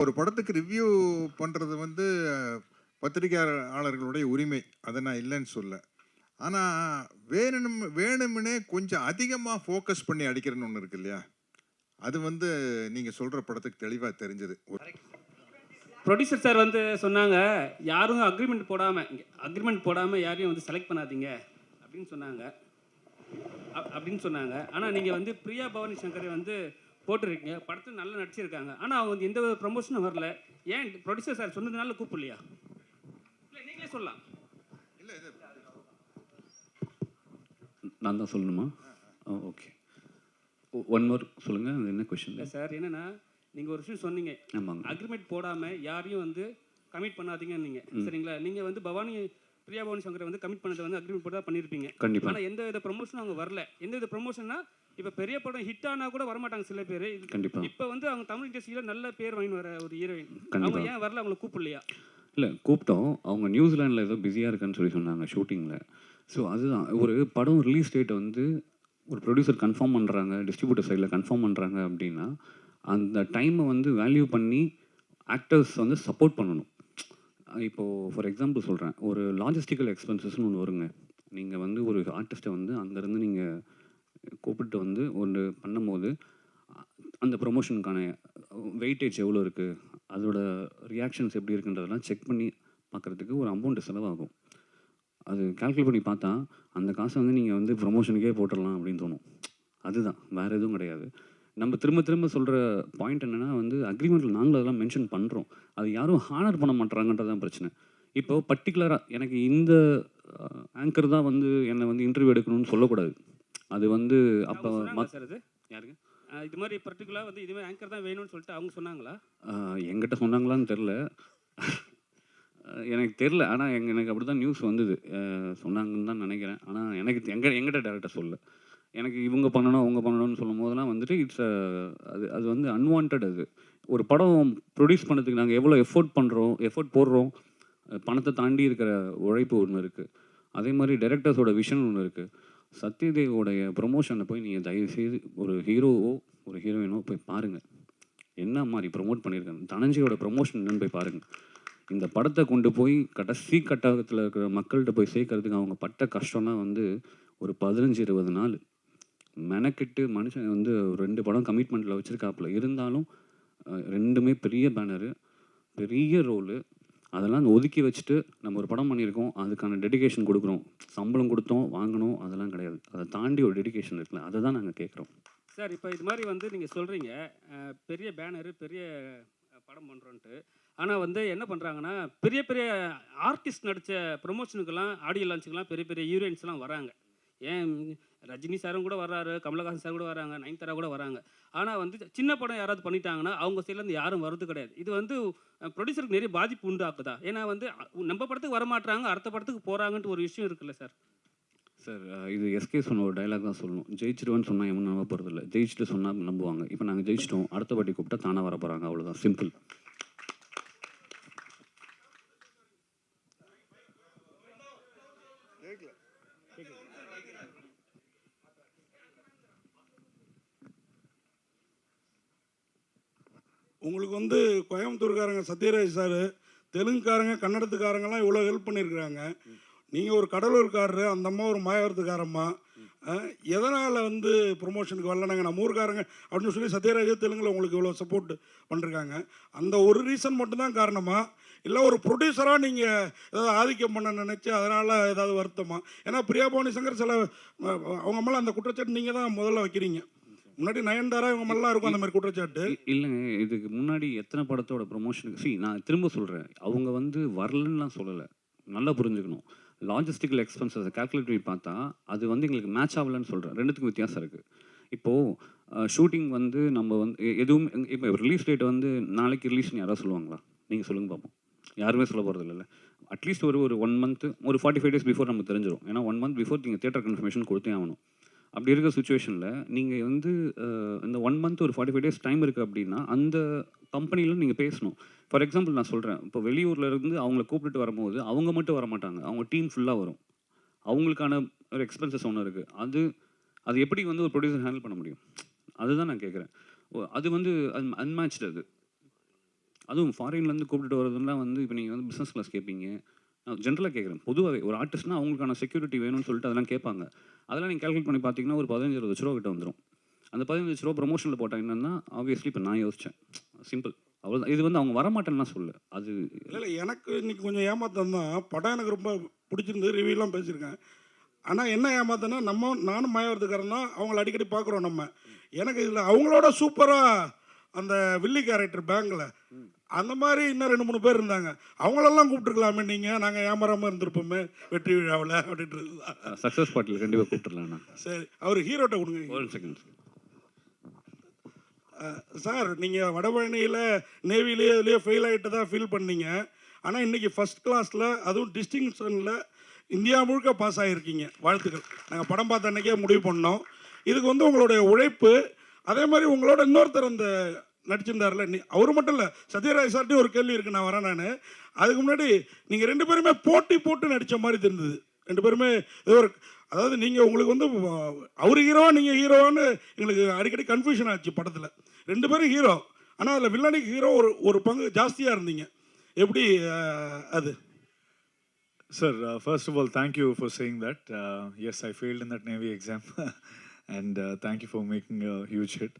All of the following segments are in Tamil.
ஒரு படத்துக்கு ரிவ்யூ பண்ணுறது வந்து பத்திரிகையாளர்களுடைய உரிமை. அதை நான் இல்லைன்னு சொல்ல. ஆனால் வேணும் வேணும்னே கொஞ்சம் அதிகமாக ஃபோக்கஸ் பண்ணி அடிக்கிறேன்னு ஒன்று இருக்கு இல்லையா? அது வந்து நீங்கள் சொல்கிற படத்துக்கு தெளிவாக தெரிஞ்சது. ப்ரொடியூசர் சார் வந்து சொன்னாங்க யாரும் அக்ரிமெண்ட் போடாமல் அக்ரிமெண்ட் போடாமல் யாரையும் வந்து செலக்ட் பண்ணாதீங்க. அப்படின்னு சொன்னாங்க. அப்- அப்படின்னு சொன்னாங்க. ஆனால் நீங்கள் வந்து பிரியா பவானி சங்கரை வந்து போட்டிருக்கீங்க. படத்தில் நல்லா நடிச்சிருக்காங்க. ஆனால் அவங்க வந்து எந்த ப்ரொமோஷனும் வரல. ஏன் ப்ரொடியூசர் சார் சொன்னதுனால கூப்பிடலையா? இல்லை நீங்களே சொல்லலாம். நான் தான் சொல்லணுமா? ஓகே ஒன் மோர் சொல்லுங்கள் அது என்ன கொஷின் இல்லை சார் என்னன்னா நீங்கள் ஒரு விஷயம் சொன்னீங்க. ஆமாங்க. அக்ரிமெண்ட் போடாமல் யாரையும் வந்து கமிட் பண்ணாதீங்கன்னு நீங்கள் சரிங்களா? நீங்கள் வந்து பவானி பிரியா பவானி சங்கரை வந்து கமிட் பண்ணதை வந்து அக்ரிமெண்ட் போட்டு தான் பண்ணியிருப்பீங்க கண்டிப்பாக ஆனா எந்த வித ப்ரொமோஷனும் அவங்க வரல. எந்த வித ப்ரொமோஷன்னா இப்ப பெரிய படம் ஹிட் ஆனா கூட வரமாட்டாங்க சில பேர். கண்டிப்பாக இப்ப வந்து அவங்க தமிழ் இண்டஸ்ட்ரியில நல்ல பேர் வாங்கி வர ஒரு ஹீரோயின் அவங்க. ஏன் வரல? அவங்கள கூப்பிடலையா? இல்லை கூப்பிட்டோம். அவங்க நியூசிலாண்டில் ஏதோ பிஸியாக இருக்குன்னு சொல்லி சொன்னாங்க ஷூட்டிங்கில் ஸோ அதுதான். ஒரு படம் ரிலீஸ் டேட்டை வந்து ஒரு ப்ரொடியூசர் கன்ஃபார்ம் பண்ணுறாங்க டிஸ்ட்ரிபியூட்டர் சைடில் கன்ஃபார்ம் பண்ணுறாங்க அப்படின்னா அந்த டைமை வந்து வேல்யூ பண்ணி ஆக்டர்ஸ் வந்து சப்போர்ட் பண்ணணும். இப்போது ஃபார் எக்ஸாம்பிள் சொல்கிறேன் ஒரு லாஜிஸ்டிக்கல் எக்ஸ்பென்சஸ்னு ஒன்று வருங்க. நீங்கள் வந்து ஒரு ஆர்டிஸ்ட்டை வந்து அங்கேருந்து நீங்கள் கூப்பிட்டு வந்து ஒன்று பண்ணும்போது அந்த ப்ரொமோஷனுக்கான வெயிட்டேஜ் எவ்வளோ இருக்குது அதோட ரியாக்ஷன்ஸ் எப்படி இருக்குன்றதெல்லாம் செக் பண்ணி பார்க்குறதுக்கு ஒரு அமௌண்ட்டு செலவாகும். அது கால்குலேட் பண்ணி பார்த்தா அந்த காசை வந்து நீங்கள் வந்து ப்ரொமோஷனுக்கே போட்டுடலாம் அப்படின்னு தோணும். அதுதான் வேறு எதுவும் கிடையாது. நம்ம திரும்ப திரும்ப சொல்கிற பாயிண்ட் என்னென்னா வந்து அக்ரிமெண்ட்டில் நாங்களும் அதெல்லாம் மென்ஷன் பண்ணுறோம் அது யாரும் ஹானர் பண்ண மாட்டாங்கன்றது தான் பிரச்சனை. இப்போது பர்டிகுலராக எனக்கு இந்த ஆங்கர் தான் வந்து என்னை வந்து இன்டர்வியூ எடுக்கணும்னு சொல்லக்கூடாது. அது வந்து அப்போ சார் அது? யாருங்க அஹ் இது மாதிரி பர்டிகுலர் வந்து இதுவே ஆங்கர் தான் வேணும்னு சொல்லிட்டு அவங்க சொன்னாங்களா? ஆஹ் என்கிட்ட சொன்னாங்களான்னு தெரில எனக்கு தெரில ஆனால் எங்க எனக்கு அப்படி தான் நியூஸ் வந்தது சொன்னாங்கன்னு தான் நினைக்கிறேன். ஆனால் எனக்கு எங்க எங்கிட்ட டேரெக்டாக சொல்ல எனக்கு இவங்க பண்ணணும் அவங்க பண்ணணும்னு சொல்லும் போதெல்லாம் வந்துட்டு இட்ஸ் அது அது வந்து அன்வான்ட் அது. ஒரு படம் ப்ரொடியூஸ் பண்ணதுக்கு நாங்கள் எவ்வளோ எஃபோர்ட் பண்ணுறோம் எஃபோர்ட் போடுறோம் அஹ் பணத்தை தாண்டி இருக்கிற உழைப்பு ஒன்று இருக்குது அதே மாதிரி டைரக்டர்ஸோட விஷன் ஒன்று இருக்குது சத்யதேவோடைய ப்ரொமோஷனை போய் நீங்கள் தயவுசெய்து ஒரு ஹீரோவோ ஒரு ஹீரோயினோ போய் பாருங்கள் என்ன மாதிரி ப்ரொமோட் பண்ணியிருக்காங்க தனஞ்சியோட ப்ரொமோஷன் என்னன்னு போய் பாருங்கள் இந்த படத்தை கொண்டு போய் கடைசி கட்டத்தில் இருக்கிற மக்கள்கிட்ட போய் சேர்க்கறதுக்கு அவங்க பட்ட கஷ்டம்லாம் வந்து ஒரு பதினஞ்சு இருபது நாள். மெனக்கெட்டு மனுஷன் வந்து ஒரு ரெண்டு படம் கமிட்மெண்ட்டில் வச்சுருக்காப்புல. இருந்தாலும் ரெண்டுமே பெரிய பேனரு பெரிய ரோலு அதெல்லாம் ஒதுக்கி வச்சுட்டு நம்ம ஒரு படம் பண்ணியிருக்கோம் அதுக்கான டெடிகேஷன் கொடுக்குறோம். சம்பளம் கொடுத்தோம் வாங்கணும் அதெல்லாம் கிடையாது. அதை தாண்டி ஒரு டெடிகேஷன் இருக்குல்ல அதை தான் நாங்கள் கேட்குறோம். சார் இப்போ இது மாதிரி வந்து நீங்கள் சொல்கிறீங்க பெரிய பேனரு பெரிய படம் பண்ணுறோன்ட்டு ஆனால் வந்து என்ன பண்ணுறாங்கன்னா பெரிய பெரிய ஆர்டிஸ்ட் நடித்த ப்ரொமோஷனுக்கெல்லாம் ஆடியோ லான்ச்சுக்கெல்லாம் பெரிய பெரிய ஹீரோயின்ஸ்லாம் வராங்க. ஏன் ரஜினி சாரும் கூட வர்றாரு கமலஹாசன் சார் கூட வராங்க நயன்தாரா கூட வராங்க ஆனால் வந்து சின்ன படம் யாராவது பண்ணிட்டாங்கன்னா அவங்க சைட்லேருந்து யாரும் வர்றது கிடையாது. இது வந்து ப்ரொடியூசருக்கு நிறைய பாதிப்பு உண்டாக்குதா? ஏன்னா வந்து நம்ம படத்துக்கு வரமாட்டாங்க அடுத்த படத்துக்கு போகிறாங்கன்ட்டு ஒரு விஷயம் இருக்குல்ல சார்? சார் இது எஸ்கே சொன்ன ஒரு டைலாக் தான் சொல்லணும். ஜெயிச்சிடுவேன்னு சொன்னால் எவனும் நம்ப போகிறதில்ல ஜெயிச்சுட்டு சொன்னால் நம்புவாங்க. இப்போ நாங்கள் ஜெயிச்சிட்டோம் அடுத்த வாட்டி கூப்பிட்டா தானே வர போகிறாங்க அவ்வளோதான் சிம்பிள் உங்களுக்கு வந்து கோயம்புத்தூர்காரங்க சத்யராஜ் சார் தெலுங்குக்காரங்க கன்னடத்துக்காரங்கெல்லாம் இவ்வளோ ஹெல்ப் பண்ணியிருக்கிறாங்க. நீங்கள் ஒரு கடலூர்காரரு அந்த அம்மா ஒரு மாயவரத்துக்காரம்மா. எதனால் வந்து ப்ரொமோஷனுக்கு வரலனாங்க? நம்ம ஊருக்காரங்க அப்படின்னு சொல்லி சத்யராஜ் தெலுங்கில் உங்களுக்கு இவ்வளோ சப்போர்ட் பண்ணிருக்காங்க. அந்த ஒரு ரீசன் மட்டும்தான் காரணமா? இல்லை ஒரு ப்ரொடியூசராக நீங்கள் ஏதாவது ஆதிக்கம் பண்ண நினச்சி அதனால் ஏதாவது வருத்தமா? ஏன்னா பிரியா பவானி சங்கர் சில அவங்க மேலே அந்த குற்றச்சாட்டு நீங்கள் தான் முதல்ல வைக்கிறீங்க. முன்னாடி நயன்தாரா இவங்க மேலாம் இருக்கும் அந்த மாதிரி குற்றச்சாட்டு. இல்லைங்க இதுக்கு முன்னாடி எத்தனை படத்தோட ப்ரொமோஷனுக்கு see நான் திரும்ப சொல்கிறேன் அவங்க வந்து வரலன்னுலாம் சொல்லலை. நல்லா புரிஞ்சுக்கணும். லாஜிஸ்டிக்கல் எக்ஸ்பென்சஸ் கால்குலேட் பண்ணி பார்த்தா அது வந்து எங்களுக்கு மேட்ச் ஆகலைன்னு சொல்கிறேன் ரெண்டுத்துக்கும் வித்தியாசம் இருக்குது இப்போது ஷூட்டிங் வந்து நம்ம வந்து எதுவும் இப்போ ரிலீஸ் டேட் வந்து நாளைக்கு ரிலீஸ்னு யாராவது சொல்லுவாங்களா? நீங்கள் சொல்லுங்கள் பார்ப்போம் யாருமே சொல்ல போகிறது இல்லைல்ல அட்லீஸ்ட் ஒரு ஒரு ஒன் மந்த்து ஒரு ஃபார்ட்டி ஃபைவ் டேஸ் பிஃபோர் நம்ம தெரிஞ்சிடும் ஏன்னா ஒன் மந்த் பிஃபோர் நீங்கள் தேட்டர் கன்ஃபர்மேஷன் கொடுத்தே ஆகணும். அப்படி இருக்க சுச்சுவேஷனில் நீங்கள் வந்து இந்த ஒன் மந்த் ஒரு ஃபார்ட்டி ஃபைவ் டேஸ் டைம் இருக்குது அப்படின்னா அந்த கம்பெனியில் நீங்கள் பேசணும். ஃபார் எக்ஸாம்பிள் நான் சொல்கிறேன் இப்போ வெளியூரில் இருந்து அவங்கள கூப்பிட்டு வரும்போது அவங்க மட்டும் வர மாட்டாங்க. அவங்க டீம் ஃபுல்லாக வரும். அவங்களுக்கான ஒரு எக்ஸ்பென்சஸ் ஒன்று இருக்குது அது அது எப்படி வந்து ஒரு ப்ரொடியூசர் ஹேண்டில் பண்ண முடியும்? அதுதான் நான் கேட்குறேன் அது வந்து அன்மேட்ச்டு அது. அதுவும் ஃபாரின்லேருந்து கூப்பிட்டுட்டு வரதுலாம் வந்து இப்போ நீங்கள் வந்து பிஸ்னஸ் கிளாஸ் கேட்பீங்க நான் ஜென்ரலாக கேட்குறேன் பொதுவாகவே ஒரு ஆர்டிஸ்ட்னா அவங்களுக்கான செக்யூரிட்டி வேணும்னு சொல்லிட்டு அதெல்லாம் கேட்பாங்க. அதெல்லாம் நீங்கள் கால்குலேட் பண்ணி பார்த்தீங்கன்னா ஒரு பதினஞ்சு இருபது ரூபா கிட்ட வந்துடும் அந்த பதினஞ்சு லட்ச ரூபா ப்ரொமோஷனில் போட்டால் என்னன்னா ஆப்வியஸ்லி இப்போ நான் யோசித்தேன் சிம்பிள் அவ்வளோதான் இது வந்து அவங்க வரமாட்டேன்னா சொல்லு அது இல்லை இல்லை எனக்கு இன்னைக்கு கொஞ்சம் ஏமாத்தம் தான் படம் எனக்கு ரொம்ப பிடிச்சிருந்து ரிவ்யூலாம் பேசியிருக்கேன். ஆனால் என்ன ஏமாத்தனா நம்ம நானும் மாயவரத்துக்காரன் தான். அவங்கள அடிக்கடி பார்க்குறோம் நம்ம. எனக்கு இதில் அவங்களோட சூப்பராக அந்த வில்லி கேரக்டர் பேங்கில் அந்த மாதிரி இன்னும் ரெண்டு மூணு பேர் இருந்தாங்க. அவங்களெல்லாம் கூப்பிட்டுருக்கலாமே நீங்கள் நாங்கள் ஏமாறாமல் இருந்திருப்போமே வெற்றி விழாவில் அப்படின்றது தான் சக்ஸஸ் பார்ட்டியில் கண்டிப்பாக கூப்பிட்டுருலாம் சரி அவர் ஹீரோட்ட கொடுங்க. ஒரு செகண்ட் சார் நீங்கள் வடபழனியில் நேவிலேயே இதுலேயே ஃபெயில் ஆகிட்டு தான் ஃபீல் பண்ணீங்க. ஆனால் இன்றைக்கி ஃபஸ்ட் கிளாஸில் அதுவும் டிஸ்டிங்ஷனில் இந்தியா முழுக்க பாஸ் ஆகிருக்கீங்க வாழ்த்துக்கள். நாங்கள் படம் பார்த்த அன்றைக்கே முடிவு பண்ணோம். இதுக்கு வந்து உங்களுடைய உழைப்பு அதே மாதிரி உங்களோட இன்னொருத்தர் அந்த நடிச்சிருந்தார்ல நீ அவர் மட்டும் இல்லை சத்யராஜ் சார்ட்டையும் ஒரு கேள்வி இருக்குது நான் வரேன் நான். அதுக்கு முன்னாடி நீங்கள் ரெண்டு பேருமே போட்டி போட்டு நடித்த மாதிரி தெரிஞ்சது ரெண்டு பேருமே ஏதோ ஒரு அதாவது நீங்கள் உங்களுக்கு வந்து அவர் ஹீரோவா நீங்கள் ஹீரோவான்னு எங்களுக்கு அடிக்கடி கன்ஃபியூஷன் ஆச்சு படத்தில். ரெண்டு பேரும் ஹீரோ ஆனால் அதில் வில்லனுக்கு ஹீரோ ஒரு ஒரு பங்கு ஜாஸ்தியாக இருந்தீங்க. எப்படி அது? Sir first of all thank you for saying that yes I Uh, in that navy exam and thank you for making huge hit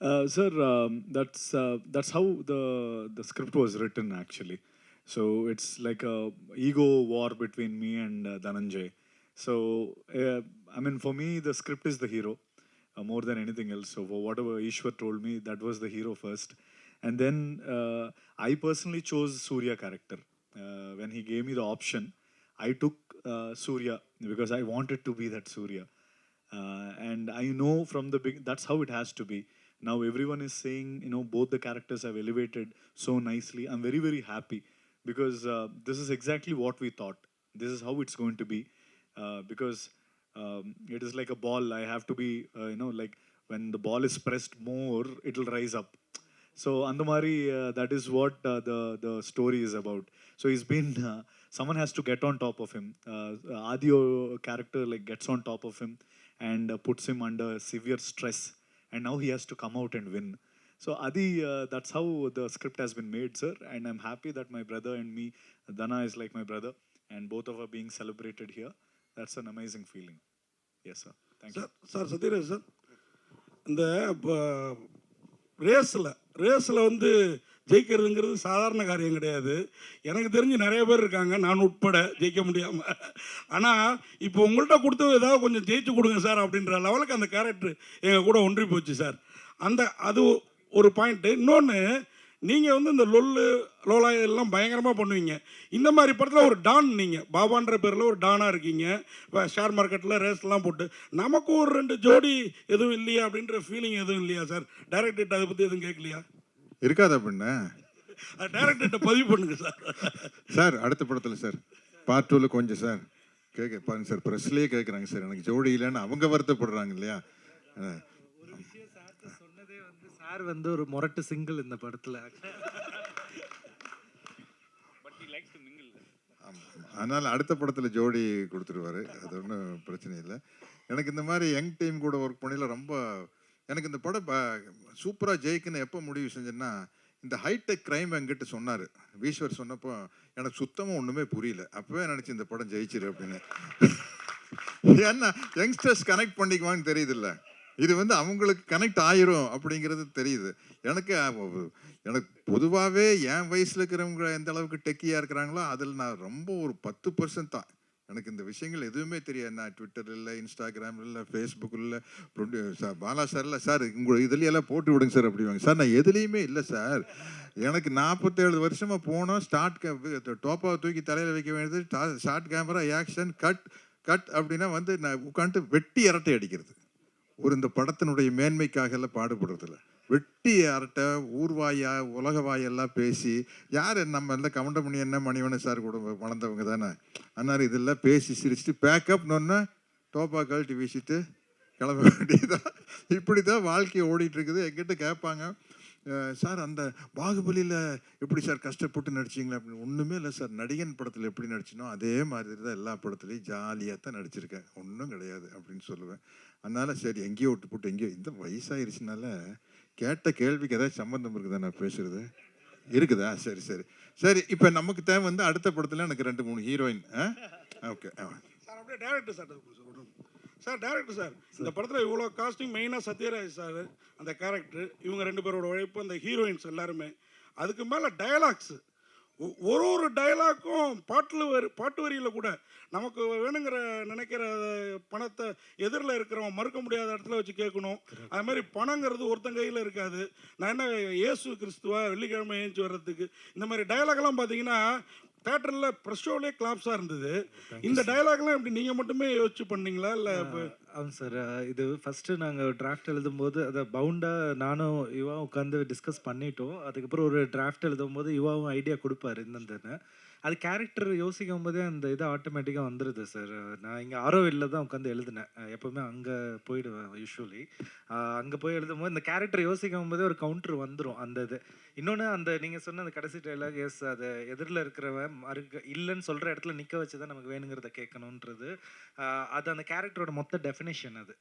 Uh, sir, um, that's uh, that's how the the script was written actually. So it's like a ego war between me and uh, Dhananjay. So uh, I mean, for me, the script is the hero uh, more than anything else. So for whatever Ishwar told me, that was the hero first, and then uh, I personally chose Surya character uh, when he gave me the option. I took uh, Surya because I wanted to be that Surya, uh, and I know from the big that's how it has to be. Now everyone is saying you know both the characters have elevated so nicely. I'm very very happy because uh, this is exactly what we thought. This is how it's going to be uh, because um, it is like a ball. I have to be uh, you know like when the ball is pressed more, it'll rise up. So Andamari, uh, that is what uh, the the story is about. So he's been uh, someone has to get on top of him. Uh, Adio character like gets on top of him and puts him under severe stress, and now he has to come out and win. So Adi, uh, that's how the script has been made, sir. And I'm happy that my brother and me, Dana is like my brother, and both of us are being celebrated here. That's an amazing feeling. Yes, sir. Thank you. Sir sir Sathyaraj sir இந்த ரேஸில் ரேஸில் வந்து ஜெயிக்கிறதுங்கிறது சாதாரண காரியம் கிடையாது. எனக்கு தெரிஞ்சு நிறைய பேர் இருக்காங்க. நான் உட்பட ஜெயிக்க முடியாமல் ஆனால் இப்போ உங்கள்கிட்ட கொடுத்தது ஏதாவது கொஞ்சம் ஜெயிச்சு கொடுங்க சார் அப்படின்ற லெவலுக்கு அந்த கேரக்டர் எங்கள் கூட ஒன்றி போச்சு சார். அந்த அது ஒரு பாயிண்ட்டு இன்னொன்று நீங்கள் வந்து இந்த லொல்லு லோலா எல்லாம் பயங்கரமாக பண்ணுவீங்க. இந்த மாதிரி படத்தில் ஒரு டான் நீங்கள் பாபான்ற பேரில் ஒரு டானாக இருக்கீங்க. இப்போ ஷேர் மார்க்கெட்டில் ரேஸ்லாம் போட்டு நமக்கு ஒரு ரெண்டு ஜோடி எதுவும் இல்லையா அப்படின்ற ஃபீலிங் எதுவும் இல்லையா சார் டைரக்டர்கிட்ட அதை பற்றி எதுவும் கேட்கலையா இருக்காதா பின்ன அது டைரக்டர்கிட்ட பதிவு பண்ணுங்க சார் சார் அடுத்த படத்தில் சார் பார்ட் டூவில் கொஞ்சம் சார் கேட்க பாருங்க சார் ப்ரெஸ்லேயே கேட்குறாங்க சார் எனக்கு ஜோடி இல்லைன்னு அவங்க வருத்தப்படுறாங்க இல்லையா அஹ், ஒரு விஷயம் சார்ட்ட சொன்னதே வந்து சார் வந்து ஒரு முரட்டு சிங்கிள் இந்த படத்துல? ஆமா. அதனால அடுத்த படத்தில் ஜோடி கொடுத்துருவாரு. அது ஒன்றும் பிரச்சனை இல்லை. எனக்கு இந்த மாதிரி யங் டீம் கூட ஒர்க் பண்ணல ரொம்ப எனக்கு இந்த படம் சூப்பராக ஜெயிக்குன்னு எப்போ முடிவு செஞ்சேன்னா இந்த ஹைடெக் கிரைம் என்கிட்ட சொன்னார். ஈஸ்வர் சொன்னப்போ எனக்கு சுத்தமாக ஒன்றுமே புரியல. அப்போவே நினச்சி இந்த படம் ஜெயிச்சிரு அப்படின்னு. ஏன்னா யங்ஸ்டர்ஸ் கனெக்ட் பண்ணிக்குவான்னு தெரியுதுல்ல. இது வந்து அவங்களுக்கு கனெக்ட் ஆயிரும் அப்படிங்கிறது தெரியுது. எனக்கு எனக்கு பொதுவாகவே என் வயசில் இருக்கிறவங்க எந்த அளவுக்கு டெக்கியாக இருக்கிறாங்களோ அதில் நான் ரொம்ப ஒரு பத்து பர்சன்ட் தான். எனக்கு இந்த விஷயங்கள் எதுவுமே தெரியாது. நான் ட்விட்டர் இல்லை இன்ஸ்டாகிராம் இல்லை ஃபேஸ்புக் இல்லை சார் பாலா சார் இல்லை சார் உங்கள் இதுலையெல்லாம் போட்டு விடுங்க சார் அப்படிவாங்க. சார் நான் எதுலேயுமே இல்லை சார் எனக்கு நாற்பத்தேழு வருஷமாக போனோம். ஸ்டார்ட் டோப்பாவை தூக்கி தலையில் வைக்க வேண்டியது shot camera action cut cut அப்படின்னா வந்து நான் உட்காந்துட்டு வெட்டி இரட்டை அடிக்கிறது. ஒரு இந்த படத்தினுடைய மேன்மைக்காக எல்லாம் பாடுபடுறதில்ல. வெட்டி அரட்டை ஊர்வாயா உலக வாயெல்லாம் பேசி யார் நம்ம இந்த கவுண்டமணி என்ன மணிவனு சார் கூட வளர்ந்தவங்க தானே? அதனால் இதெல்லாம் பேசி சிரிச்சுட்டு பேக்கப்னு டோப்பா கழட்டி வீசிட்டு கிளம்ப வேண்டியதான் இப்படி தான் வாழ்க்கை ஓடிட்டு இருக்குது. எங்கிட்ட கேட்பாங்க. சார் அந்த பாகுபலியில் எப்படி சார் கஷ்டப்பட்டு நடிச்சிங்களா? அப்படின்னு ஒன்றுமே இல்லை சார். நடிகன் படத்தில் எப்படி நடிச்சினோ அதே மாதிரி தான் எல்லா படத்துலையும் ஜாலியாக தான் நடிச்சிருக்கேன். ஒன்றும் கிடையாது அப்படின்னு சொல்லுவேன். அதனால் சரி எங்கேயோ விட்டு போட்டு எங்கேயோ இந்த வயசாயிருச்சுனால கேட்ட கேள்விக்கு ஏதாவது சம்மந்தம் இருக்குதா நான் பேசுகிறது இருக்குதா? சரி சரி. சரி இப்போ நமக்கு தேவை வந்து அடுத்த படத்தில் எனக்கு ரெண்டு மூணு ஹீரோயின் ஓகே சார் அப்படியே director sir sir director sir இந்த படத்தில் இவ்வளோ காஸ்டிங் மெயினாக சத்யராஜ் சார் அந்த கேரக்டர் இவங்க ரெண்டு பேரோட உழைப்பு அந்த ஹீரோயின்ஸ் எல்லாருமே. அதுக்கு மேலே டயலாக்ஸு ஒரு ஒரு டயலாக்கும் பாட்டில் வரி பாட்டு வரியில் கூட நமக்கு வேணுங்கிற நினைக்கிற பணத்தை எதிரில் இருக்கிறவன் மறுக்க முடியாத இடத்துல வச்சு கேட்கணும். அது மாதிரி பணங்கிறது ஒருத்தன் கையில் இருக்காது. நான் என்ன இயேசு கிறிஸ்துவா வெள்ளிக்கிழமை ஏஞ்சி வர்றதுக்கு இந்த மாதிரி டயலாக்லாம் பார்த்தீங்கன்னா தேட்டரில் ப்ரெஸ் ஷோலேயே கிளாப்ஸாக இருந்தது இந்த டயலாக்லாம் எப்படி நீங்கள் மட்டுமே யோசிச்சு பண்ணீங்களா? இல்லை ஆமாம் சார் இது ஃபஸ்ட்டு நாங்கள் டிராஃப்ட் எழுதும்போது அதை பவுண்டாக நானும் யுவாவும் உட்காந்து டிஸ்கஸ் பண்ணிட்டோம். அதுக்கப்புறம் ஒரு டிராஃப்ட் எழுதும்போது யுவாவும் ஐடியா கொடுப்பாரு இந்தந்தன்னு. அது கேரக்டர் யோசிக்கும் போதே அந்த இது ஆட்டோமேட்டிக்காக வந்துடுது சார் நான் இங்கே ஆரோவில்ல தான் உட்காந்து எழுதினேன். எப்போவுமே அங்கே போயிடுவேன் யூஸ்வலி அங்கே போய் எழுதும்போது இந்த கேரக்டர் யோசிக்கும் போதே ஒரு கவுண்டர் வந்துடும் அந்த இது. இன்னொன்று அந்த நீங்கள் சொன்ன அந்த கடைசி டைலாக் எஸ் அது எதிரில் இருக்கிறவன் மறுக்க இல்லைன்னு சொல்கிற இடத்துல நிற்க வச்சு தான் நமக்கு வேணுங்கிறத கேட்கணுன்றது. அது அந்த கேரக்டரோட மொத்த டெஃபினேஷன் அது.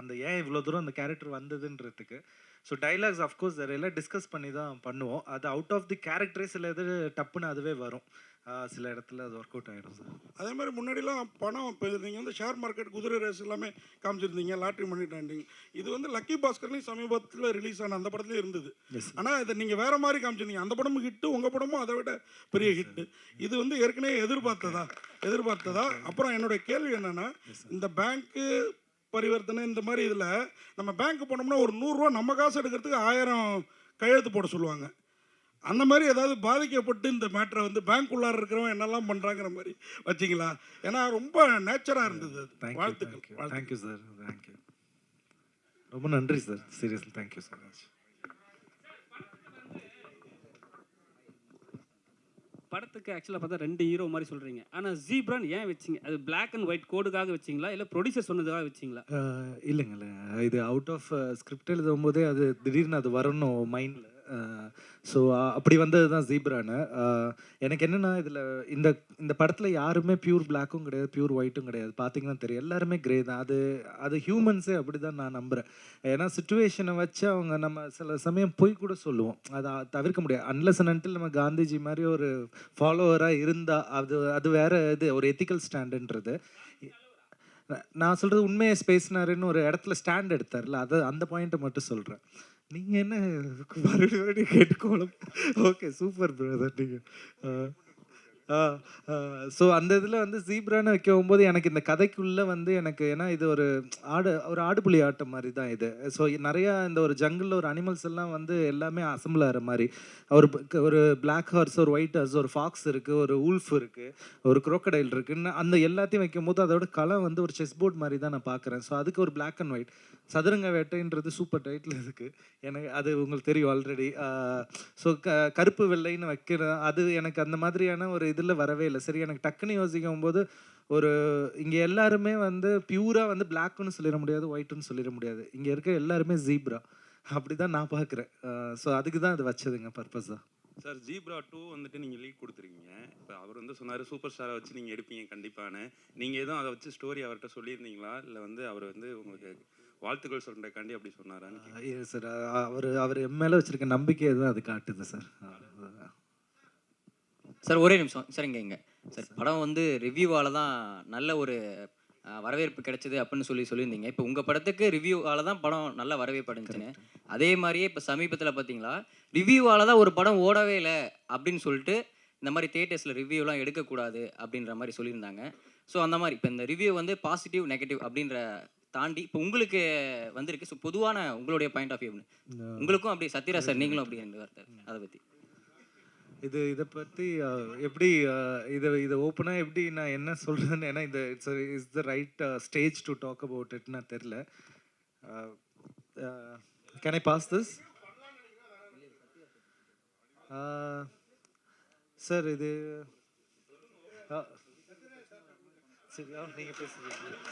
அந்த ஏன் இவ்வளோ தூரம் அந்த கேரக்டர் வந்ததுன்றதுக்கு. ஸோ டைலாக்ஸ் அஃப்கோர்ஸ் எல்லாம் டிஸ்கஸ் பண்ணி தான் பண்ணுவோம். அது அவுட் ஆஃப் தி கேரக்டரே சில இது டப்புன்னு அதுவே வரும். சில இடத்துல அது ஒர்க் அவுட் ஆகிடும் சார். அதே மாதிரி முன்னாடிலாம் பணம் இப்போ நீங்கள் வந்து ஷேர் மார்க்கெட் குதிரை ரேஸ் எல்லாமே காமிச்சிருந்தீங்க லாட்ரி மணி டாண்டிங் இது வந்து லக்கி பாஸ்கர்லையும் சமீபத்தில் ரிலீஸ் ஆன அந்த படத்துலேயும் இருந்தது. ஆனால் இதை நீங்கள் வேற மாதிரி காமிச்சிருந்தீங்க. அந்த படமும் ஹிட்டு உங்கள் படமும் அதை விட பெரிய ஹிட்டு இது வந்து ஏற்கனவே எதிர்பார்த்ததா? எதிர்பார்த்ததா? அப்புறம் என்னுடைய கேள்வி என்னன்னா இந்த பேங்க்கு பரிவர்த்தனை இந்த மாதிரி இதில் நம்ம பேங்க் போனோம்னா ஒரு நூறுரூவா நம்ம காசு எடுக்கிறதுக்கு ஆயிரம் கையெழுத்து போட சொல்லுவாங்க. அந்த மாதிரி ஏதாவது பாதிக்கப்பட்டு இந்த மேட்டரை வந்து பேங்க் உள்ளார இருக்கிறவன் என்னெல்லாம் பண்ணுறாங்கிற மாதிரி. வச்சிங்களா? ஏன்னா ரொம்ப நேச்சராக இருந்தது அது. வாழ்த்துக்கள் தேங்க்யூ சார் தேங்க்யூ ரொம்ப நன்றி sir seriously thank you so much படத்துக்கு ஆக்சுவலாக பார்த்தா ரெண்டு ஹீரோ மாதிரி சொல்கிறீங்க ஆனால் ஜீப்ரான் ஏன் வச்சிங்க? அது பிளாக் அண்ட் ஒயிட் கோடுக்காக வச்சிங்களா? இல்லை ப்ரொடியூசர் சொன்னதுக்காக வச்சிங்களா? இல்லைங்க இல்லைங்க. இது அவுட் ஆஃப் ஸ்கிரிப்ட் எழுதும் போதே அது திடீர்னு அது வரணும் மைண்டில் ஸோ அப்படி வந்தது தான் ஜீப்ரானு எனக்கு என்னென்னா இதில் இந்த இந்த படத்தில் யாருமே பியூர் பிளாக்கும் கிடையாது பியூர் ஒயிட்டும் கிடையாது. பார்த்தீங்கன்னா தெரியும். எல்லாருமே கிரே தான். அது அது ஹியூமன்ஸே அப்படி தான் நான் நம்புகிறேன் ஏன்னா சுச்சுவேஷனை வச்சு அவங்க நம்ம சில சமயம் பொய் கூட சொல்லுவோம். அதை தவிர்க்க முடியாது. அன்லஸ் அன்டில் நம்ம காந்திஜி மாதிரி ஒரு ஃபாலோவராக இருந்தால் அது அது வேறு இது ஒரு எத்திக்கல் ஸ்டாண்டுன்றது நான் சொல்கிறது உண்மையை பேசினாருன்னு ஒரு இடத்துல ஸ்டாண்ட் எடுத்தார்ல அதை அந்த பாயிண்ட்டை மட்டும் சொல்கிறேன் நீங்கள் என்ன மறுபடியும் மறுபடியும் கேட்டுக்கோளும் ஓகே சூப்பர் பிரதர் நீங்கள் ஸோ அந்த இதில் வந்து ஜீப்ரான்னு வைக்கும் போது எனக்கு இந்த கதைக்குள்ளே வந்து எனக்கு ஏன்னா இது ஒரு ஆடு ஒரு ஆடுபுலி ஆட்டம் மாதிரி தான் இது. ஸோ நிறையா இந்த ஒரு ஜங்கிளில் ஒரு அனிமல்ஸ் எல்லாம் வந்து எல்லாமே அசம்பிள் ஆகிற மாதிரி. ஒரு ஒரு பிளாக் ஹார்ஸ் ஒரு ஒயிட் ஹார்ஸ் ஒரு ஃபாக்ஸ் இருக்குது ஒரு உல்ஃப் இருக்குது ஒரு குரோக்கடைல் இருக்குன்னு அந்த எல்லாத்தையும் வைக்கும் போது அதோட களம் வந்து ஒரு செஸ் போர்ட் மாதிரி தான் நான் பார்க்குறேன். ஸோ அதுக்கு ஒரு பிளாக் அண்ட் ஒயிட் சதுரங்க வேட்டைன்றது சூப்பர் டைட்டில் இருக்கு எனக்கு அது உங்களுக்கு தெரியும் ஆல்ரெடி ஸோ க கருப்பு வெள்ளைன்னு வைக்கிற அது எனக்கு அந்த மாதிரியான ஒரு இதில் வரவே இல்லை. சரி எனக்கு டக்குன்னு யோசிக்கும் போது ஒரு இங்கே எல்லாருமே வந்து பியூராக வந்து பிளாக்குன்னு சொல்லிட முடியாது ஒயிட்னு சொல்லிட முடியாது. இங்கே இருக்க எல்லாருமே ஜீப்ரா அப்படி தான் நான் பார்க்குறேன். ஸோ அதுக்கு தான் அது வச்சதுங்க பர்பஸாக சார் ஜீப்ரா டூ வந்துட்டு நீங்கள் லீக் கொடுத்துருக்கீங்க. இப்போ அவர் வந்து சொன்னார் சூப்பர் ஸ்டாரை வச்சு நீங்கள் எடுப்பீங்க கண்டிப்பான நீங்கள் எதுவும் அதை வச்சு ஸ்டோரி அவர்கிட்ட சொல்லியிருந்தீங்களா? இல்லை வந்து அவர் வந்து உங்களுக்கு வாழ்த்துக்கள் சொல்கிறக்காண்டி அப்படி சொன்னாரான்னு. சார் அவர் அவர் என் மேலே வச்சிருக்க நம்பிக்கையை தான் அது காட்டுது சார் சார் ஒரே நிமிஷம். சார் இங்கே இங்கே. சார் படம் வந்து ரிவ்யூவால தான் நல்ல ஒரு வரவேற்பு கிடைச்சது அப்படின்னு சொல்லி சொல்லியிருந்தீங்க. இப்போ உங்கள் படத்துக்கு ரிவ்யூவால தான் படம் நல்ல வரவேற்பு அடைஞ்சுன்னு. அதே மாதிரியே இப்போ சமீபத்தில் பார்த்தீங்களா ரிவ்யூவால தான் ஒரு படம் ஓடவே இல்லை அப்படின்னு சொல்லிட்டு இந்த மாதிரி தேட்டர்ஸில் ரிவ்யூலாம் எடுக்கக்கூடாது அப்படின்ற மாதிரி சொல்லியிருந்தாங்க. ஸோ அந்த மாதிரி இப்போ இந்த ரிவ்யூ வந்து பாசிட்டிவ் நெகட்டிவ் அப்படின்ற தாண்டி இப்போ உங்களுக்கு வந்திருக்கு. ஸோ பொதுவான உங்களுடைய பாயிண்ட் ஆஃப் வியூ உங்களுக்கும் அப்படி சத்யராஜ் சார் நீங்களும் அப்படி ரெண்டு வார்த்தை அதை பற்றி இது இதை பற்றி எப்படி இதை இதை ஓப்பனாக எப்படி நான் என்ன சொல்கிறேன்னு ஏன்னா இந்த it's is the right stage to talk about இட்னா தெரில can I pass this sir இது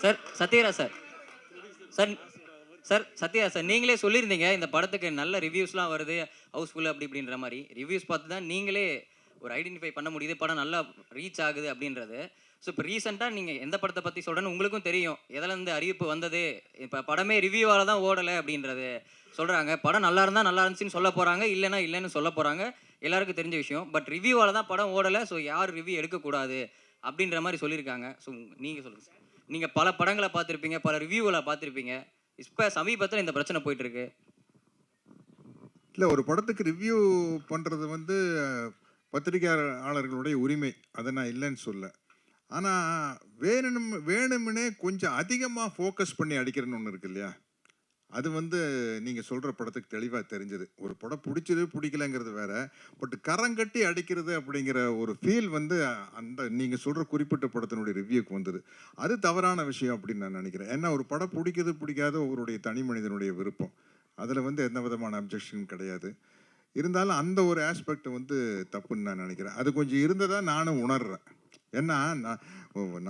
சரி Sathyaraj sir. Sir sir Sathya sir நீங்களே சொல்லியிருந்தீங்க இந்த படத்துக்கு நல்ல ரிவ்யூஸ்லாம் வருது ஹவுஸ்ஃபுல் அப்படி இப்படின்ற மாதிரி. ரிவ்யூஸ் பார்த்து தான் நீங்களே ஒரு ஐடென்டிஃபை பண்ண முடியுது படம் நல்லா ரீச் ஆகுது அப்படின்றது. ஸோ இப்போ ரீசெண்டாக நீங்கள் எந்த படத்தை பற்றி சொல்கிறேன்னு உங்களுக்கும் தெரியும். எதில் இருந்து அறிவிப்பு வந்தது? இப்போ படமே ரிவ்யூவால் தான் ஓடலை அப்படின்றது சொல்கிறாங்க படம் நல்லா இருந்தால் நல்லா இருந்துச்சுன்னு சொல்ல போகிறாங்க இல்லைன்னா இல்லைன்னு சொல்ல போகிறாங்க எல்லாருக்கும் தெரிஞ்ச விஷயம். பட் ரிவ்யூவால் தான் படம் ஓடலை ஸோ யார் ரிவ்யூ எடுக்கக்கூடாது அப்படின்ற மாதிரி சொல்லியிருக்காங்க. ஸோ நீங்கள் சொல்லுங்கள் சார். நீங்கள் பல படங்களை பார்த்துருப்பீங்க பல ரிவ்யூவில் பார்த்துருப்பீங்க. இப்போ சமீபத்தில் இந்த பிரச்சனை போயிட்டு இருக்கு இல்லை ஒரு படத்துக்கு ரிவ்யூ பண்ணுறது வந்து பத்திரிகையாளர்களுடைய உரிமை. அதை நான் இல்லைன்னு சொல்ல. ஆனால் வேணும் வேணும்னே கொஞ்சம் அதிகமாக ஃபோக்கஸ் பண்ணி அடிக்கிறேன்னு ஒன்று இருக்கு இல்லையா? அது வந்து நீங்கள் சொல்கிற படத்துக்கு தெளிவாக தெரிஞ்சது. ஒரு படம் பிடிச்சது பிடிக்கலங்கிறது வேற பட் கரங்கட்டி அடிக்கிறது அப்படிங்கிற ஒரு ஃபீல் வந்து அந்த நீங்கள் சொல்கிற குறிப்பிட்ட படத்தினுடைய ரிவ்யூக்கு வந்தது. அது தவறான விஷயம் அப்படின்னு நான் நினைக்கிறேன். ஏன்னா ஒரு படம் பிடிக்கிறது பிடிக்காத ஒருவருடைய தனி மனிதனுடைய விருப்பம். அதில் வந்து எந்த விதமான அப்ஜெக்ஷன் கிடையாது. இருந்தாலும் அந்த ஒரு ஆஸ்பெக்ட் வந்து தப்புன்னு நான் நினைக்கிறேன். அது கொஞ்சம் இருந்ததாக நானும் உணர்றேன். ஏன்னா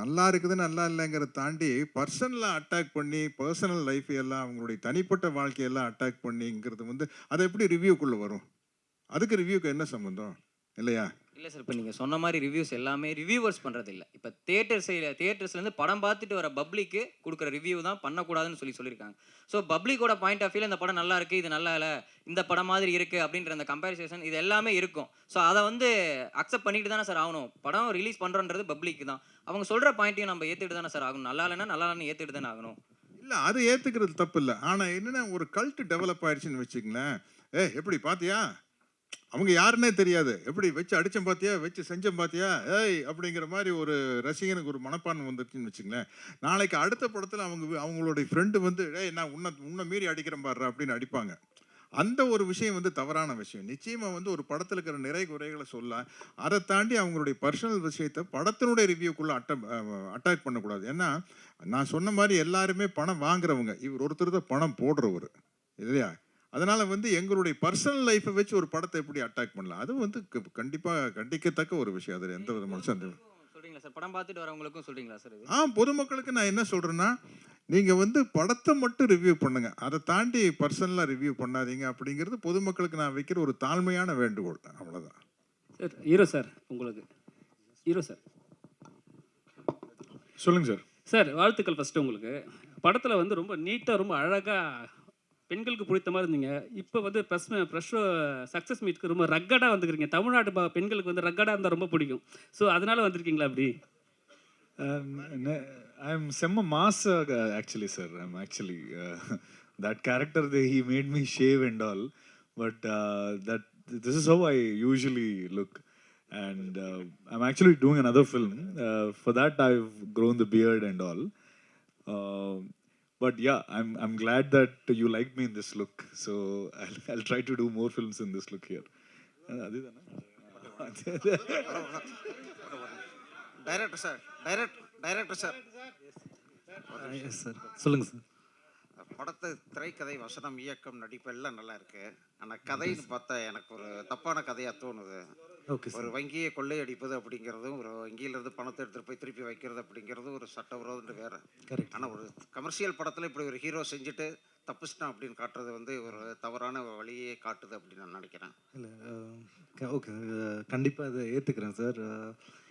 நல்லா இருக்குது நல்லா இல்லைங்கிறத தாண்டி பர்சனலாக அட்டாக் பண்ணி பர்சனல் லைஃப் எல்லாம் அவங்களுடைய தனிப்பட்ட வாழ்க்கையெல்லாம் அட்டாக் பண்ணிங்கிறது வந்து அது எப்படி ரிவ்யூக்குள்ளே வரும்? அதுக்கு ரிவ்யூக்கு என்ன சம்மந்தம் இல்லையா? இல்லை சார் இப்போ நீங்கள் சொன்ன மாதிரி ரிவ்யூஸ் எல்லாமே ரிவ்யூவர்ஸ் பண்ணுறது இல்லை இப்போ தேட்டர் சைடில் தேட்டர்ஸ்லேருந்து படம் பார்த்துட்டு வர பப்ளிக்கு கொடுக்குற ரிவ்யூ தான் பண்ணக்கூடாதுன்னு சொல்லி சொல்லியிருக்காங்க ஸோ பப்ளிக்கோட பாயிண்ட் ஆஃப் வியூல இந்த படம் நல்லா இருக்குது இது நல்லா இல்லை இந்த படம் மாதிரி இருக்குது அப்படின்ற அந்த கம்பேரிசேஷன் இது எல்லாமே இருக்கும். ஸோ அதை வந்து அக்செப்ட் பண்ணிட்டு தானே சார் ஆகணும். படம் ரிலீஸ் பண்ணுறன்றது பப்ளிக் தான். அவங்க சொல்கிற பாயிண்ட்டையும் நம்ம ஏற்றுட்டு தானே சார் ஆகணும். நல்லா இல்லைன்னா நல்லா இல்லைன்னு ஏற்றுட்டு தானே ஆகணும். இல்லை அது ஏற்றுக்கிறது தப்பு இல்லை. ஆனால் என்னென்னா ஒரு கல்ட்டு டெவலப் ஆயிடுச்சுன்னு வச்சுங்களேன் ஏ எப்படி பார்த்தியா அவங்க யாருன்னே தெரியாது. எப்படி வச்சு அடித்தோம் பார்த்தியா வச்சு செஞ்சோம் பார்த்தியா ஏய் அப்படிங்கிற மாதிரி ஒரு ரசிகனுக்கு ஒரு மனப்பான்மை வந்துருச்சுன்னு வச்சுங்களேன். நாளைக்கு அடுத்த படத்தில் அவங்க அவங்களுடைய ஃப்ரெண்டு வந்து ஏய் நான் உன்னை உன்னை மீறி அடிக்கிறேன் பாரு அப்படின்னு அடிப்பாங்க. அந்த ஒரு விஷயம் வந்து தவறான விஷயம். நிச்சயமாக வந்து ஒரு படத்தில் இருக்கிற நிறை குறைகளை சொல்ல அதை தாண்டி அவங்களுடைய பர்சனல் விஷயத்தை படத்தினுடைய ரிவ்யூக்குள்ளே அட்ட அட்டாக் பண்ணக்கூடாது. ஏன்னா நான் சொன்ன மாதிரி எல்லாருமே பணம் வாங்குறவங்க. இவர் ஒருத்தர் தான் பணம் போடுறவர். இல்லையா? அதனால் வந்து எங்களுடைய பர்சனல் லைஃப்பை வச்சு ஒரு படத்தை எப்படி அட்டாக் பண்ணலாம்? அது வந்து கண்டிப்பாக கண்டிக்கத்தக்க ஒரு விஷயம். அதில் எந்த விதமான சந்தேகம் சொல்கிறீங்களா சார்? படம் பார்த்துட்டு வரவங்களுக்கும் சொல்கிறீங்களா சார் இது? ஆ பொதுமக்களுக்கு நான் என்ன சொல்கிறேன்னா நீங்கள் வந்து படத்தை மட்டும் ரிவ்யூ பண்ணுங்க. அதை தாண்டி பர்சனலாக ரிவ்யூ பண்ணாதீங்க அப்படிங்கிறது பொதுமக்களுக்கு நான் வைக்கிற ஒரு தாழ்மையான வேண்டுகோள். அவ்வளோதான் சார் ஹீரோ சார் உங்களுக்கு. Hero sir. சொல்லுங்க சார். சார் வாழ்த்துக்கள் ஃபஸ்ட்டு உங்களுக்கு. படத்தில் வந்து ரொம்ப நீட்டாக ரொம்ப அழகாக பெண்களுக்கு பிடித்த மாதிரி இருந்தீங்க இப்போ வந்து ப்ரெஸ் ப்ரெஷ் சக்ஸஸ் மீட்க்கு ரொம்ப ரக்கடாக வந்துக்கிறீங்க தமிழ்நாட்டு பெண்களுக்கு வந்து ரக்கடாக இருந்தால் ரொம்ப பிடிக்கும் ஸோ அதனால வந்திருக்கீங்களா அப்படி ஐ எம் செம்ம mass actually sir I'm actually that character they he made me shave and all but that this is how I usually look and I'm actually doing other film for that I have grown the beard and all Uh, but yeah, I'm I'm glad that you like me in this look. So I'll, I'll try to do more films in this look here. Uh, adidana? Director sir direct director sir yes sir சொல்லுங்கள் சார் படத்து திரைக்கதை வசனம் இயக்கம் நடிப்பு எல்லாம் நல்லா இருக்கு ஆனால் கதைன்னு பார்த்தா எனக்கு ஒரு தப்பான கதையாக தோணுது ஒரு சார் வங்கியை கொள்ளையடிப்பது அப்படிங்கிறதும் ஒரு வங்கியிலிருந்து பணத்தை எடுத்துகிட்டு போய் திருப்பி வைக்கிறது அப்படிங்கிறதும் ஒரு சட்டவிரோதம் வேறு. கரெக்ட் ஆனால் ஒரு கமர்ஷியல் படத்தில் இப்படி ஒரு ஹீரோ செஞ்சுட்டு தப்பிச்சிட்டான் அப்படின்னு காட்டுறது வந்து ஒரு தவறான வழியே காட்டுது அப்படின்னு நான் நினைக்கிறேன். இல்லை ஓகே கண்டிப்பாக அதை ஏற்றுக்கிறேன் சார்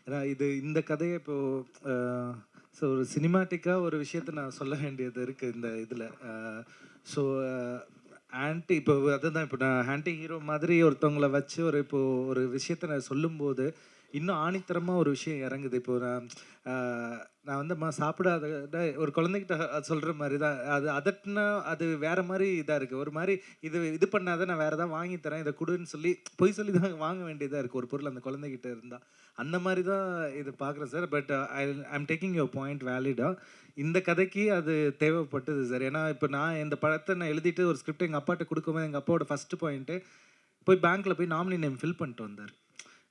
ஏன்னா இது இந்த கதையை இப்போது ஸோ ஒரு சினிமாட்டிக்காக ஒரு விஷயத்தை நான் சொல்ல வேண்டியது இருக்குது இந்த இதில். ஸோ ஆன்டி இப்போ அதுதான் இப்போ நான் ஆன்டி ஹீரோ மாதிரி ஒருத்தவங்கள வச்சு ஒரு இப்போது ஒரு விஷயத்த நான் சொல்லும்போது இன்னும் ஆணித்தரமாக ஒரு விஷயம் இறங்குது. இப்போ நான் நான் வந்து அம்மா சாப்பிடாத ஒரு குழந்தைகிட்ட சொல்கிற மாதிரி தான் அது அதட்டுனா அது வேற மாதிரி இதாக இருக்குது ஒரு மாதிரி இது இது பண்ணாத நான் வேறு ஏதாவது வாங்கி தரேன் இதை கொடுன்னு சொல்லி பொய் சொல்லி தான் வாங்க வேண்டியதாக இருக்குது ஒரு பொருள் அந்த குழந்தைகிட்ட இருந்தால் அந்த மாதிரி தான் இது பார்க்குறேன் sir. But I I'm taking your point வேலிடாக இந்த கதைக்கு அது தேவைப்பட்டது சார் ஏன்னா இப்போ நான் இந்த படத்தை நான் எழுதிட்டு ஒரு ஸ்கிரிப்ட் எங்கள் அப்பாட்ட கொடுக்கும்போது எங்கள் அப்பாவோட ஃபஸ்ட்டு பாயிண்ட்டு போய் பேங்க்கில் போய் நாமினி நேம் ஃபில் பண்ணிட்டு வந்தார்.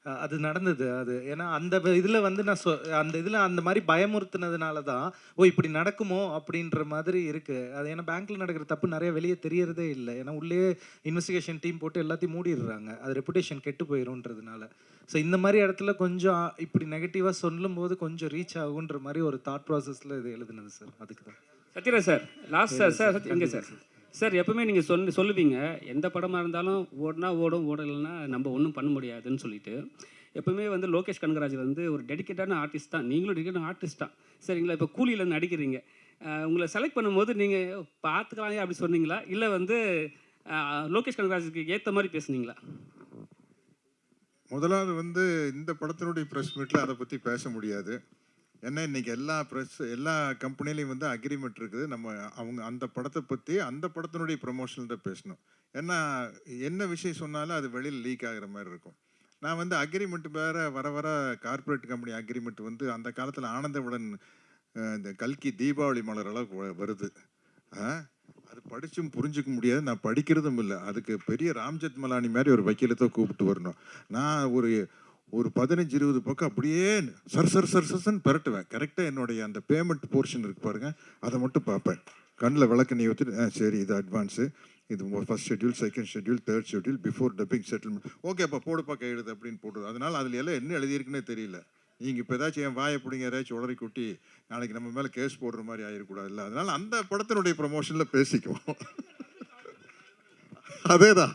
அது நடந்தது அது. ஏன்னா அந்த இதில் வந்து நான் சொ அந்த இதில் அந்த மாதிரி பயமுறுத்துனதுனால தான் ஓ இப்படி நடக்குமோ அப்படின்ற மாதிரி இருக்குது அது ஏன்னா பேங்க்கில் நடக்கிற தப்பு நிறைய வெளியே தெரியறதே இல்லை. ஏன்னா உள்ளே இன்வெஸ்டிகேஷன் டீம் போட்டு எல்லாத்தையும் மூடிடுறாங்க. அது ரெப்புடேஷன் கெட்டு போயிரும்ன்றதுனால ஸோ இந்த மாதிரி இடத்துல கொஞ்சம் இப்படி நெகட்டிவாக சொல்லும்போது கொஞ்சம் ரீச் ஆகுன்ற மாதிரி ஒரு தாட் ப்ராசஸில் இது எழுதுனது சார் அதுக்கு தான் Sathyaraj sir last sir sir எங்க சார் சார் எப்பவுமே நீங்கள் சொல் சொல்லுவீங்க. எந்த படமாக இருந்தாலும் ஓடினா ஓடும் ஓடலைன்னா நம்ம ஒன்றும் பண்ண முடியாதுன்னு சொல்லிட்டு. எப்பவுமே வந்து லோகேஷ் கனகராஜ் வந்து ஒரு டெடிக்கேட்டான ஆர்டிஸ்ட் தான். நீங்களும் டெடிக்கேட்டான ஆர்டிஸ்ட் தான். சரிங்களா? இப்போ கூலியில் நடிக்கிறீங்க. உங்களை செலக்ட் பண்ணும்போது நீங்கள் பார்த்துக்கலாம் அப்படி சொன்னீங்களா? இல்லை வந்து லோகேஷ் கனகராஜுக்கு ஏற்ற மாதிரி பேசுனீங்களா? முதலாவது வந்து இந்த படத்தினுடைய ப்ரெஸ் மீட்டில் அதை பற்றி பேச முடியாது. ஏன்னா இன்றைக்கி எல்லா ப்ரெஸ் எல்லா கம்பெனிலையும் வந்து அக்ரிமெண்ட் இருக்குது. நம்ம அவங்க அந்த படத்தை பற்றி அந்த படத்தினுடைய ப்ரொமோஷன் தான் பேசணும். ஏன்னா என்ன விஷயம் சொன்னாலும் அது வெளியில் லீக் ஆகிற மாதிரி இருக்கும். நான் வந்து அக்ரிமெண்ட் வேறு வர வர கார்ப்பரேட் கம்பெனி அக்ரிமெண்ட் வந்து அந்த காலத்தில் ஆனந்தவுடன் இந்த கல்கி தீபாவளி மலர் அளவுக்கு வருது. அது படித்தும் புரிஞ்சுக்க முடியாது. நான் படிக்கிறதும் இல்லை. அதுக்கு பெரிய ராம்ஜெத் மலானி மாதிரி ஒரு வக்கீலத்தை கூப்பிட்டு வரணும். நான் ஒரு ஒரு பதினஞ்சு இருபது பக்கம் அப்படியே சர் சர் சர் சர்ன்னு பெரட்டுவேன். கரெக்டாக என்னுடைய அந்த பேமெண்ட் போர்ஷன் இருக்கு பாருங்க. அதை மட்டும் பார்ப்பேன். கண்ணில் விளக்கு நீ வச்சுட்டு சரி இது அட்வான்ஸு இது first schedule second schedule third schedule before dubbing settlement okay அப்போ போடுப்பா கையெழுது அப்படின்னு போடுது அதனால் அதில் எல்லாம் என்ன எழுதியிருக்குன்னே தெரியல. நீங்கள் இப்போ ஏதாச்சும் என் வாயை பிடிங்க ஏதாச்சும் உடறி குட்டி நாளைக்கு நம்ம மேலே கேஸ் போடுற மாதிரி ஆயிடக்கூடாதுல்ல அதனால் அந்த படத்தினுடைய ப்ரமோஷனில் பேசிக்குவோம். அதேதான்.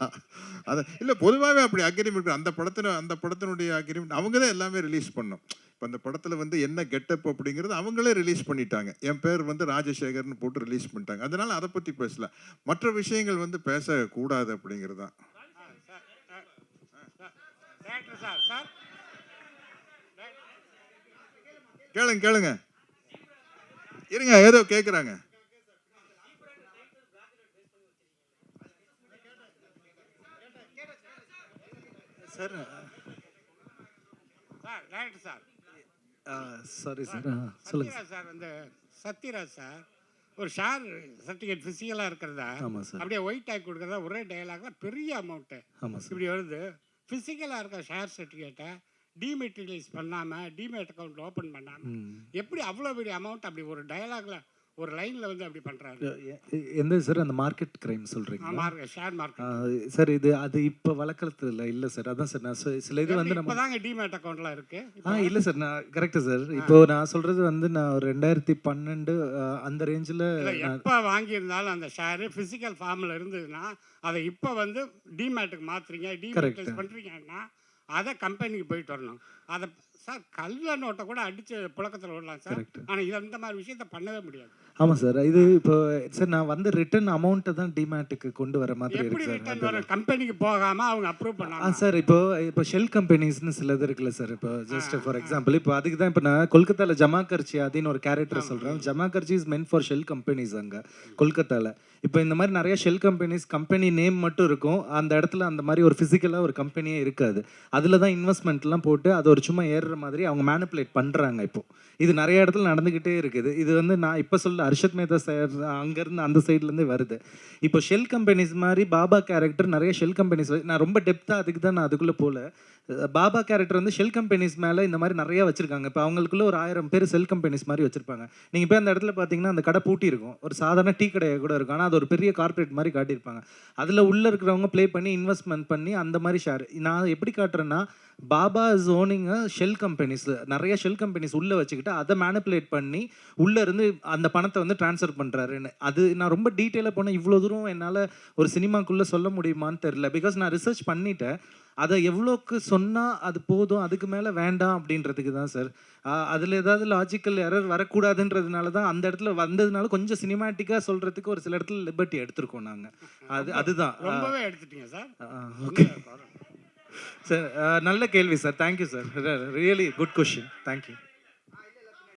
அது இல்லை பொதுவாகவே அப்படி அக்ரிமெண்ட் அந்த படத்தின அந்த படத்தினுடைய அக்ரிமெண்ட் அவங்க தான் எல்லாமே ரிலீஸ் பண்ணோம் இப்போ அந்த படத்தில் வந்து என்ன கெட்டப் அப்படிங்கிறது அவங்களே ரிலீஸ் பண்ணிட்டாங்க. என் பேர் வந்து ராஜசேகர்னு போட்டு ரிலீஸ் பண்ணிட்டாங்க. அதனால் அதை பற்றி பேசல. மற்ற விஷயங்கள் வந்து பேசக்கூடாது அப்படிங்கிறது தான். சார் கேளுங்க கேளுங்க. இருங்க ஏதோ கேட்குறாங்க sir. Sir director sir. Sorry sir. சொல்லுங்கள் சார். வந்து சத்யராஜ் சார் ஒரு ஷேர் சர்டிஃபிகேட் ஃபிசிக்கலாக இருக்கிறதா? ஆமாம் சார். அப்படியே ஒயிட் ஆகி கொடுக்குறதா? ஒரே டயலாக்ல பெரிய அமௌண்ட்டு ஆமாம் சார். இப்படி வருது ஃபிசிக்கலாக இருக்க ஷேர் சர்டிஃபிகேட்டை டிமெட்டீரியலைஸ் பண்ணாமல் டிமேட் அக்கௌண்ட் ஓப்பன் பண்ணாமல் எப்படி அவ்வளோ பெரிய அமௌண்ட் அப்படி ஒரு டயலாக்ல ஒரு லைனில் வந்து அப்படி எ- எந்த சார் அந்த மார்க்கெட் கிரைம் சொல்கிறீங்களா மார்க் ஷேர் மார்க்கெட் சார் இது அது இப்போ வழக்கத்தில் இல்லை சார். அதான் சார் நான் சில இது வந்து நம்ம இப்போதாங்க டிமேட் அக்கௌண்ட்லாம் இருக்கு. ஆ இல்லை சார் நான் கரெக்டு சார். இப்போ நான் சொல்கிறது வந்து நான் ஒரு ரெண்டாயிரத்தி பன்னெண்டு அந்த ரேஞ்சில் எப்போ வாங்கியிருந்தாலும் அந்த ஷேரு ஃபிசிக்கல் ஃபார்மில் இருந்ததுன்னா அதை இப்போ வந்து டிமேட்டுக்கு மாற்றுறீங்க டிமேட்டைஸ் பண்ணுறீங்கன்னா அதை கம்பெனிக்கு போயிட்டு வரணும். அதை சார் கல்ல நோட்டை கூட அடித்து புழக்கத்தில் விடலாம் சார். ஆனால் இது அந்த மாதிரி விஷயத்த பண்ணவே முடியாது. ஆமாம் சார் இது இப்போ சார் நான் வந்து ரிட்டர்ன் அமௌண்ட்டை தான் டிமேட்டுக்கு கொண்டு வர மாதிரி இருக்கு சார் கம்பெனிக்கு போகாமல் அவங்க அப்ரூவ் ஆ பண்ணாங்க சார் இப்போ இப்போ ஷெல் கம்பெனிஸ்னு சிலது இருக்குல்ல சார் இப்போ ஜஸ்ட் ஃபார் எக்ஸாம்பிள் இப்போ அதுக்கு தான் இப்போ நான் கொல்கத்தாவில் ஜமா கர்ச்சி அப்படின்னு ஒரு கேரக்டர் சொல்கிறேன் ஜமா கர்ச்சி is meant for shell companies அங்கே கொல்கத்தாவில் இப்போ இந்த மாதிரி நிறைய ஷெல் கம்பெனிஸ் கம்பெனி நேம் மட்டும் இருக்கும். அந்த இடத்துல அந்த மாதிரி ஒரு ஃபிசிக்கலாக ஒரு கம்பெனியே இருக்காது. அதில் தான் இன்வெஸ்ட்மெண்ட்லாம் போட்டு அது ஒரு சும்மா ஏறுற மாதிரி அவங்க மேனிப்புலேட் பண்ணுறாங்க இப்போது இது நிறைய இடத்துல நடந்துக்கிட்டே இருக்குது. இது வந்து நான் இப்போ சொல்ல அர்ஷத் மேதா சார் அங்கேருந்து அந்த சைட்லேருந்து வருது. இப்போ ஷெல் கம்பெனிஸ் மாதிரி பாபா கேரக்டர் நிறைய ஷெல் கம்பெனிஸ் நான் ரொம்ப டெப்த்தாக அதுக்கு தான் நான் அதுக்குள்ளே போகல பாபா கேரக்டர் வந்து ஷெல் கம்பெனிஸ் மேலே இந்த மாதிரி நிறைய வச்சுருக்காங்க. இப்போ அவங்களுக்குள்ள ஒரு ஆயிரம் பேர் செல் கம்பெனிஸ் மாதிரி வச்சுருப்பாங்க. நீங்கள் போய் அந்த இடத்துல பார்த்தீங்கன்னா அந்த கடை பூட்டி இருக்கும். ஒரு சாதாரண டீ கடையை கூட இருக்கும். ஆனால் அது ஒரு பெரிய கார்ப்பரேட் மாதிரி காட்டியிருப்பாங்க. அதில் உள்ளே இருக்கிறவங்க ப்ளே பண்ணி இன்வெஸ்ட்மெண்ட் பண்ணி அந்த மாதிரி ஷேர் நான் எப்படி காட்டுறேன்னா Baba is owning shell companies நிறைய ஷெல் கம்பெனிஸ் உள்ளே வச்சுக்கிட்டு அதை மேனிப்புலேட் பண்ணி உள்ளே இருந்து அந்த பணத்தை வந்து ட்ரான்ஸ்ஃபர் பண்ணுறாருன்னு அது நான் ரொம்ப டீட்டெயிலாக போனேன் இவ்வளோ தூரம் என்னால் ஒரு சினிமாக்குள்ளே சொல்ல முடியுமான்னு தெரில பிகாஸ் நான் ரிசர்ச் பண்ணிட்டேன். அதை எவ்வளோக்கு சொன்னால் அது போதும் அதுக்கு மேலே வேண்டாம் அப்படின்றதுக்கு தான் சார். அதில் ஏதாவது லாஜிக்கல் எரர் வரக்கூடாதுன்றதுனால தான் அந்த இடத்துல வந்ததுனால கொஞ்சம் சினிமாட்டிக்காக சொல்கிறதுக்கு ஒரு சில இடத்துல லிபர்ட்டி எடுத்திருக்கோம் நாங்கள் அது அதுதான். ரொம்பவே எடுத்துட்டீங்க சார். ஓகே. சார் நல்ல கேள்வி sir. Thank you sir really good question thank you